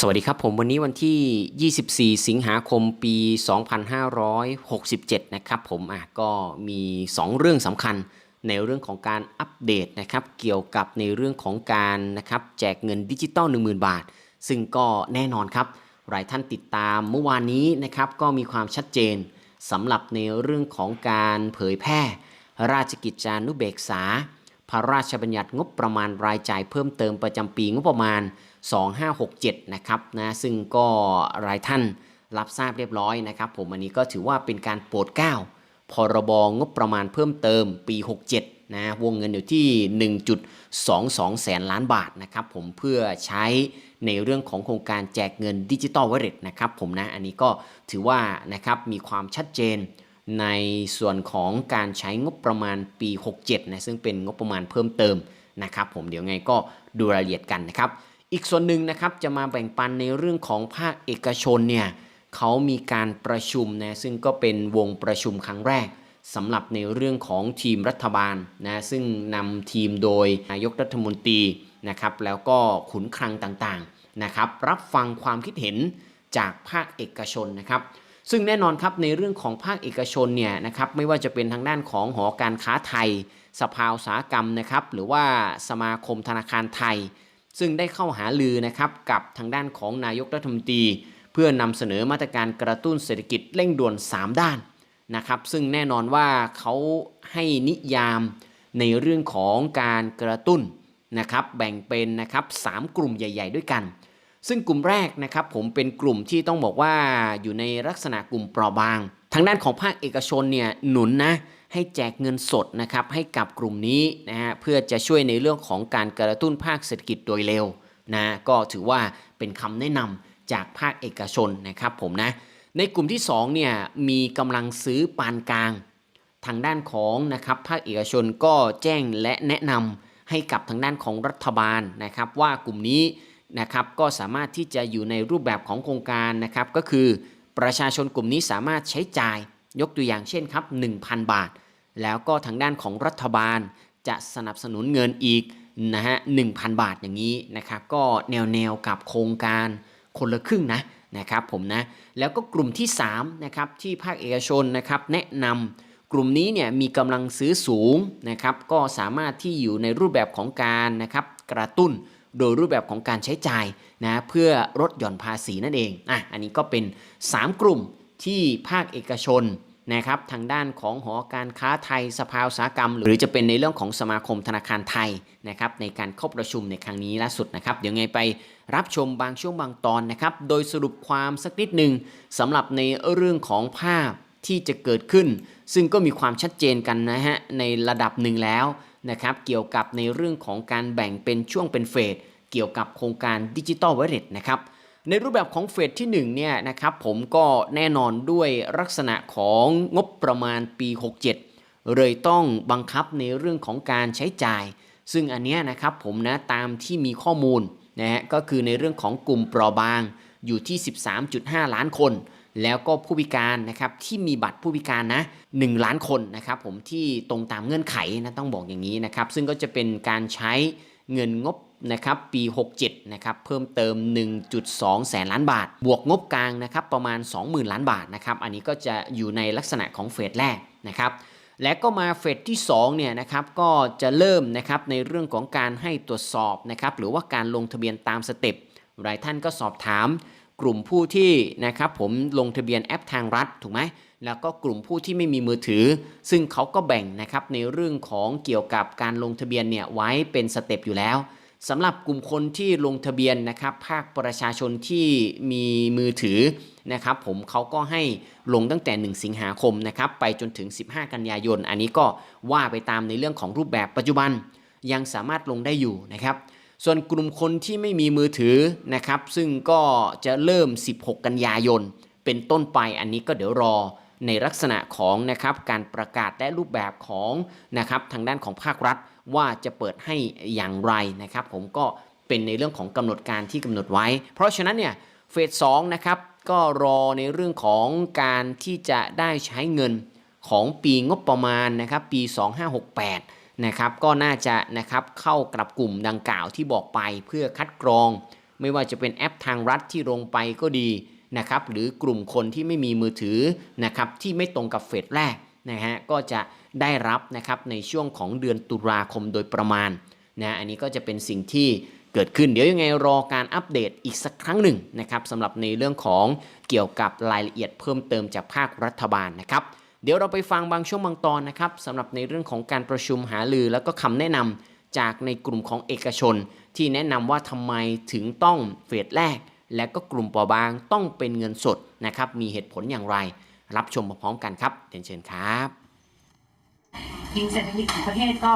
สวัสดีครับผมวันนี้วันที่ 24 สิงหาคมปี 2567 นะครับผมอะก็มี 2 เรื่องสำคัญในเรื่องของการอัปเดตนะครับเกี่ยวกับในเรื่องของการนะครับแจกเงินดิจิตอล10,000 บาท ซึ่งก็แน่นอนครับ หลายท่านติดตามเมื่อวานนี้นะครับก็มีความชัดเจนสำหรับในเรื่องของการเผยแพร่ ราชกิจจานุเบกษา พระราชบัญญัติงบประมาณรายจ่ายเพิ่มเติมประจำปีงบประมาณ 2567 นะครับนะซึ่งก็รายท่านรับทราบเรียบร้อยนะครับผมอันนี้ก็ถือว่าเป็นการโปรดเกล้าพรบงบประมาณเพิ่มเติมปี 67 นะวงเงินอยู่ที่ 1.22 แสนล้านบาทนะครับผมเพื่อใช้ในเรื่องของโครงการแจกเงินดิจิตอลวอลเล็ตนะครับผมนะอันนี้ก็ถือว่านะครับมีความชัดเจนในส่วนของการใช้งบประมาณปี 67 นะซึ่งเป็นงบประมาณเพิ่มเติมนะครับผมเดี๋ยวไงก็ดูรายละเอียดกันนะครับ อีกส่วนหนึ่งนะครับจะมาแบ่งปันในเรื่องของภาคเอกชนเนี่ยเขามีการประชุมนะซึ่งก็เป็นวงประชุมครั้งแรกสำหรับในเรื่องของทีมรัฐบาลนะซึ่งนำทีมโดยนายกรัฐมนตรีนะครับแล้วก็ขุนคลังต่างๆนะครับรับฟังความคิดเห็นจากภาคเอกชนนะครับ ซึ่งแน่นอนครับในเรื่องของภาคเอกชนเนี่ยนะครับไม่ว่าจะเป็นทางด้านของหอการค้าไทย สภาอุตสาหกรรมนะครับหรือว่าสมาคมธนาคารไทย ซึ่งได้เข้าหาลือนะครับกับทางด้านของนายกรัฐมนตรี เพื่อนำเสนอมาตรการกระตุ้นเศรษฐกิจเร่งด่วน 3 ด้านนะครับซึ่งแน่นอนว่าเขาให้นิยามในเรื่องของการกระตุ้นนะครับแบ่งเป็นนะครับสามกลุ่มใหญ่ ๆ ด้วยกัน ซึ่งกลุ่มแรกนะครับผมเป็นกลุ่มที่ต้องบอกว่าอยู่ในลักษณะกลุ่มเปราะบาง ทางด้านของภาคเอกชนเนี่ยหนุนนะ ให้แจกเงินสดนะครับให้กับกลุ่มนี้นะฮะเพื่อจะช่วยในเรื่องของการกระตุ้นภาคเศรษฐกิจโดยเร็วนะก็ถือว่าเป็นคำแนะนำจากภาคเอกชนนะครับผมนะในกลุ่มที่2เนี่ยมีกำลังซื้อปานกลาง ทางด้านของนะครับภาคเอกชนก็แจ้งและแนะนำให้กับทางด้านของรัฐบาลนะครับว่ากลุ่มนี้นะครับก็สามารถที่จะอยู่ในรูปแบบของโครงการนะครับก็คือประชาชนกลุ่มนี้สามารถใช้จ่าย ยกตัวอย่างเช่นครับ 1,000 บาท แล้วก็ทางด้านของรัฐบาลจะสนับสนุนเงินอีกนะฮะ1,000 บาทอย่างนี้นะครับ ก็แนวแนวๆกับโครงการคนละครึ่งนะนะครับผมนะ แล้วก็กลุ่มที่3นะครับที่ภาคเอกชนนะครับแนะนำกลุ่มนี้เนี่ยมีกำลังซื้อสูงนะครับ ก็สามารถที่อยู่ในรูปแบบของการนะครับกระตุ้นโดยรูปแบบของการใช้จ่ายนะเพื่อลดหย่อนภาษีนั่นเองอะอันนี้ก็เป็น 3 กลุ่มที่ภาคเอกชน นะครับทางด้านของหอการค้าไทยสภาอุตสาหกรรม หรือจะเป็นในเรื่องของสมาคมธนาคารไทยนะครับในการเข้าประชุมในครั้งนี้ล่าสุดนะครับเดี๋ยวไงไปรับชมบางช่วงบางตอนนะครับโดยสรุปความสักนิดหนึ่งสำหรับในเรื่องของภาพที่จะเกิดขึ้น ซึ่งก็มีความชัดเจนกันนะฮะในระดับหนึ่งแล้วนะครับเกี่ยวกับในเรื่องของการแบ่งเป็นช่วงเป็นเฟสเกี่ยวกับโครงการดิจิ t a ลวอลเล็ตนะครับ ในรูปแบบของเฟสที่1เนี่ยนะครับผมก็แน่นอนด้วยลักษณะของงบประมาณปี 67 เลยต้องบังคับในเรื่องของการใช้จ่าย ซึ่งอันเนี้ยนะครับผมนะตามที่มีข้อมูลนะฮะก็คือในเรื่องของกลุ่มเปราะบางอยู่ที่ 13.5 ล้านคน แล้วก็ผู้พิการนะครับที่มีบัตรผู้พิการนะ1ล้านคนนะครับผมที่ตรงตามเงื่อนไขนะต้องบอกอย่างนี้นะครับซึ่งก็จะเป็นการใช้ เงินงบนะครับปี 67นะครับเพิ่มเติม 1.2 แสนล้านบาท บวกงบกลางนะครับประมาณ 20,000 ล้านบาทนะครับอันนี้ก็จะอยู่ในลักษณะของเฟสแรกนะครับและก็มาเฟสที่2เนี่ยนะครับก็จะเริ่มนะครับในเรื่องของการให้ตรวจสอบนะครับหรือว่าการลงทะเบียนตามสเต็ปหลายท่านก็สอบถาม กลุ่มผู้ที่นะครับผมลงทะเบียนแอปทางรัฐถูกไหมแล้วก็กลุ่มผู้ที่ไม่มีมือถือ ซึ่งเขาก็แบ่งนะครับในเรื่องของเกี่ยวกับการลงทะเบียนเนี่ยไว้เป็นสเต็ปอยู่แล้วสำหรับกลุ่มคนที่ลงทะเบียนนะครับภาคประชาชนที่มีมือถือนะครับผมเขาก็ให้ลงตั้งแต่ 1 สิงหาคมนะครับไปจนถึง 15 กันยายน อันนี้ก็ว่าไปตามในเรื่องของรูปแบบปัจจุบันยังสามารถลงได้อยู่นะครับ ส่วนกลุ่มคนที่ไม่มีมือถือนะครับ ซึ่งก็จะเริ่ม 16 กันยายน เป็นต้นไปอันนี้ก็เดี๋ยวรอในลักษณะของนะครับการประกาศและรูปแบบของนะครับทางด้านของภาครัฐว่าจะเปิดให้อย่างไรนะครับ ผมก็เป็นในเรื่องของกำหนดการที่กำหนดไว้ เพราะฉะนั้นเนี่ยเฟสสองนะครับก็รอในเรื่องของการที่จะได้ใช้เงินของปีงบประมาณนะครับปี 2568 นะครับก็น่าจะนะครับเข้ากับกลุ่มดังกล่าวที่บอกไปเพื่อคัดกรอง ไม่ว่าจะเป็นแอปทางรัฐที่ลงไปก็ดีนะครับหรือกลุ่มคนที่ไม่มีมือถือนะครับที่ไม่ตรงกับเฟสแรกนะฮะก็จะได้รับนะครับในช่วงของเดือนตุลาคมโดยประมาณนะอันนี้ก็จะเป็นสิ่งที่เกิดขึ้นเดี๋ยวยังไงรอการอัปเดตอีกสักครั้งหนึ่งนะครับสำหรับในเรื่องของเกี่ยวกับรายละเอียดเพิ่มเติมจากภาครัฐบาลนะครับ เดี๋ยวเราไปฟังบางช่วงบางตอนนะครับสำหรับในเรื่องของการประชุมหารือแล้วก็คำแนะนำจากในกลุ่มของเอกชน ที่แนะนำว่าทำไมถึงต้องเฟสแรก และก็กลุ่มปราะบางต้องเป็นเงินสดนะครับมีเหตุผลอย่างไร รับชมพร้อมกันครับเรียนเชิญครับทีมเศรษฐกิจของประเทศก็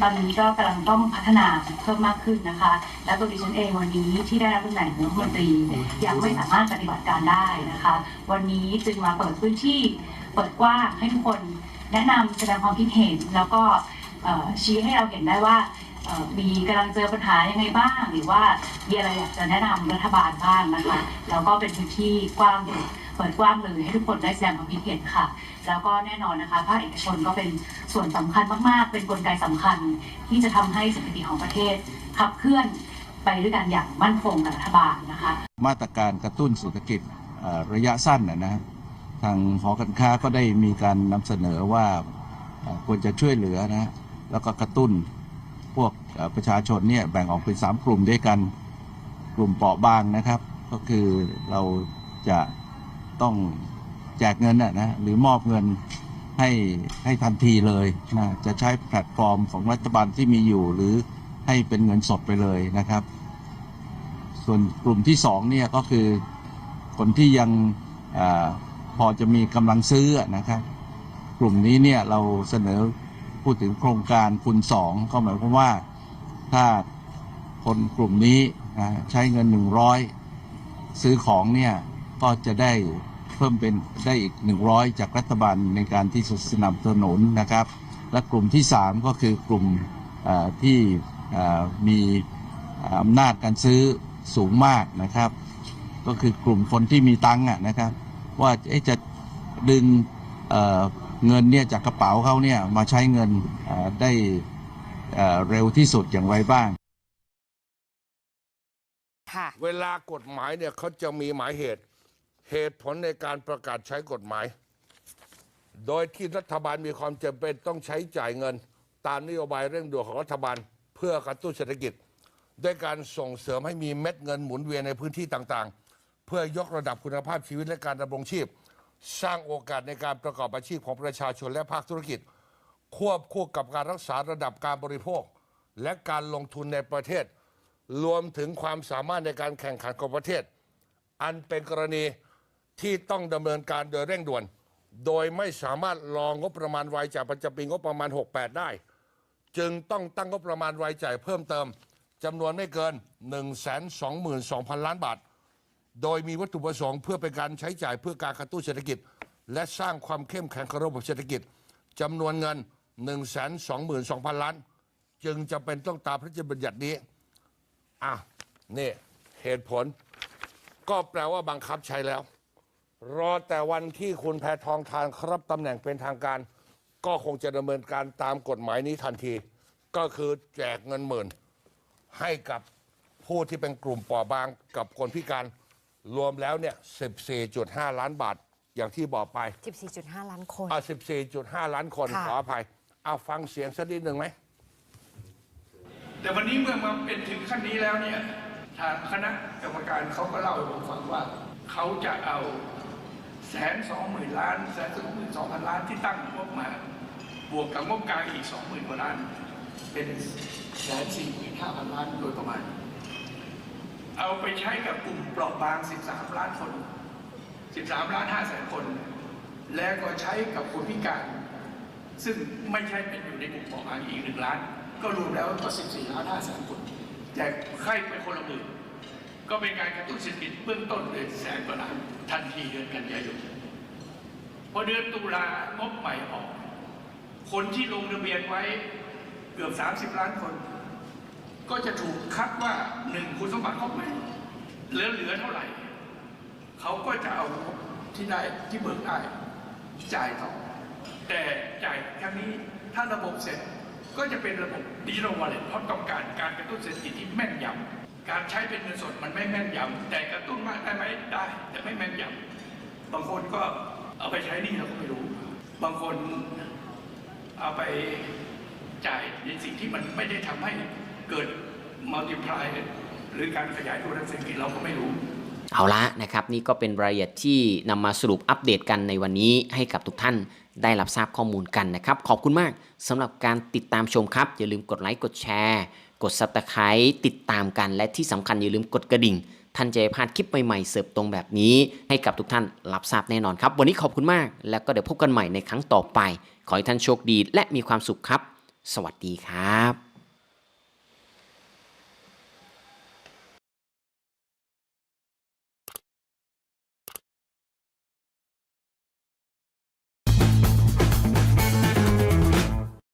ตอนนี้ก็กำลังต้องพัฒนาเพิ่มมากขึ้นนะคะ และตัวดิฉันเองวันนี้ที่ได้รับตำแหน่งรัฐมนตรียังไม่สามารถปฏิบัติการได้นะคะ วันนี้จึงมาเปิดพื้นที่ เปิดกว้างให้ทุกคนแนะนำแสดงความคิดเห็น แล้วก็เอ่อชี้ให้เราเห็นได้ว่าเอ่อมีกำลังเจอปัญหายังไงบ้าง หรือว่ามีอะไรอยากจะแนะนำรัฐบาลบ้างนะคะแล้วก็เป็นพื้นที่กว้างอยู่เปิดกว้างเลยให้ทุกคนได้แสดงความคิดเห็นค่ะ แล้วก็แน่นอนนะคะภาคเอกชนก็เป็นส่วนสำคัญมากๆ เป็นกลไกสำคัญ ที่จะทำให้เศรษฐกิจของประเทศขับเคลื่อนไปด้วยกันอย่างมั่นคงกับรัฐบาลนะคะ มาตรการกระตุ้นเศรษฐกิจเอ่อระยะสั้นนะนะ ทางหอการค้าก็ได้มีการนำเสนอว่าควรจะช่วยเหลือนะแล้วก็กระตุ้นพวกประชาชนเนี่ยแบ่งออกเป็น 3 กลุ่มด้วยกันกลุ่มเปราะบางนะครับ ก็คือเราจะต้องแจกเงินนะนะหรือมอบเงินให้ให้ทันทีเลยนะจะใช้แพลตฟอร์มของรัฐบาลที่มีอยู่ หรือให้เป็นเงินสดไปเลยนะครับ ส่วนกลุ่มที่สองเนี่ยก็คือคนที่ยังอา พอจะมีกำลังซื้อนะครับ กลุ่มนี้เนี่ยเราเสนอพูดถึงโครงการคูณสองก็หมายความว่าถ้าคนกลุ่มนี้นะใช้เงิน 100 ซื้อของเนี่ยก็จะได้เพิ่มเป็นได้อีก 100 จากรัฐบาลในการที่สนับสนุนนะครับ และกลุ่มที่ 3 ก็คือกลุ่มที่มีอำนาจการซื้อสูงมากนะครับ ก็คือกลุ่มคนที่มีตังค์นะครับ ว่าเอ๊ะจะดึงเอ่อเงินเนี่ยจากกระเป๋าเขาเนี่ยมาใช้เงินเอ่อได้เอ่อเร็วที่สุดอย่างไรบ้างค่ะเวลากฎหมายเนี่ยเขาจะมีหมายเหตุ เหตุผลในการประกาศใช้กฎหมาย โดยที่รัฐบาลมีความจำเป็นต้องใช้จ่ายเงิน ตามนโยบายเร่งด่วนของรัฐบาล เพื่อกระตุ้นเศรษฐกิจ ด้วยการส่งเสริมให้มีเม็ดเงินหมุนเวียนในพื้นที่ต่างๆเพื่อยกระดับคุณภาพชีวิตและการดำรงชีพ สร้างโอกาสในการประกอบอาชีพของประชาชนและภาคธุรกิจ ควบคู่กับการรักษาระดับการบริโภค และการลงทุนในประเทศ รวมถึงความสามารถในการแข่งขันของประเทศ อันเป็นกรณีที่ต้องดำเนินการโดยเร่งด่วน โดยไม่สามารถรองงบประมาณรายจ่ายประจำปีงบประมาณ 68 ได้ จึงต้องตั้งงบประมาณรายจ่ายเพิ่มเติมจำนวนไม่เกิน 122,000 ล้านบาท โดยมีวัตถุประสงค์เพื่อเป็นการใช้จ่ายเพื่อการกระตุ้นเศรษฐกิจ และสร้างความเข้มแข็งของระบบเศรษฐกิจจำนวนเงิน 122,000 ล้าน จึงจะเป็นต้องตามพระราชบัญญัตินี้อะนี่เหตุผล ก็แปลว่าบังคับใช้แล้ว รอแต่วันที่คุณแพทองทานครับตำแหน่งเป็นทางการ ก็คงจะดำเนินการตามกฎหมายนี้ทันที ก็คือแจกเงินหมื่น ให้กับผู้ที่เป็นกลุ่มปราะบางกับคนพิการ รวมแล้วเนี่ย 14.5 ล้านบาท อย่างที่บอกไป 14.5 ล้านคนอะ14.5 ล้านคนค่ะขออภัย เอาฟังเสียงสักนิดหนึ่งไหม แต่วันนี้เมื่อมาเป็นถึงขั้นนี้แล้วเนี่ย ทางคณะกรรมการเขาก็เล่าให้ผมฟังว่า เขาจะเอาแสนสองหมื่นล้านแสนสองหมื่นสองพันล้านที่ตั้งงบมา บวกกับงบกลางอีกสองหมื่นกว่าล้าน เป็นแสนสี่หมื่นห้าพันล้านโดยประมาณ เอาไปใช้กับกลุ่มเปราะบาง 13 ล้านคน 13 ล้าน5แสนคน แล้วก็ใช้กับคนพิการ ซึ่งไม่ใช่เป็นอยู่ในกลุ่มเปราะบางอีกหนึ่งล้าน ก็รวมแล้วก็ 14 ล้าน5แสนคนแจกใครไปคนละหมื่นก็เป็นการกระตุ้นเศรษฐกิจเบื้องต้นเลยแสนกว่าล้านทันทีเดือนกันยายนพอเดือนตุลางบใหม่ออก คนที่ลงทะเบียนไว้เกือบ 30 ล้านคน ก็จะถูกคัดว่าหนึ่งคุณสมบัติครบไหมเหลือเหลือเท่าไหร่ เขาก็จะเอาที่ได้ที่เบิกได้จ่ายต่อ แต่จ่ายครั้งนี้ถ้าระบบเสร็จก็จะเป็นระบบดิจิทัลวอลเล็ตเพราะต้องการการกระตุ้นเศรษฐกิจที่แม่นยำการใช้เป็นเงินสดมันไม่แม่นยำแต่กระตุ้นมากได้ไหมได้ แต่ไม่แม่นยำบางคนก็เอาไปใช้นี่เราก็ไม่รู้ บางคนเอาไปจ่ายในสิ่งที่มันไม่ได้ทำให้ เกิดมัลติพลายหรือการขยายตัวทางเศรษฐกิจเราก็ไม่รู้ เอาละนะครับนี่ก็เป็นรายละเอียดที่นำมาสรุปอัปเดตกันในวันนี้ให้กับทุกท่านได้รับทราบข้อมูลกันนะครับ ขอบคุณมากสำหรับการติดตามชมครับ อย่าลืมกดไลค์กดแชร์ กด subscribe ติดตามกัน และที่สำคัญอย่าลืมกดกระดิ่ง ท่านจะไม่พลาดคลิปใหม่ๆเสิร์ฟตรงแบบนี้ ให้กับทุกท่านรับทราบแน่นอนครับ วันนี้ขอบคุณมาก แล้วก็เดี๋ยวพบกันใหม่ในครั้งต่อไป ขอให้ท่านโชคดีและมีความสุขครับ สวัสดีครับ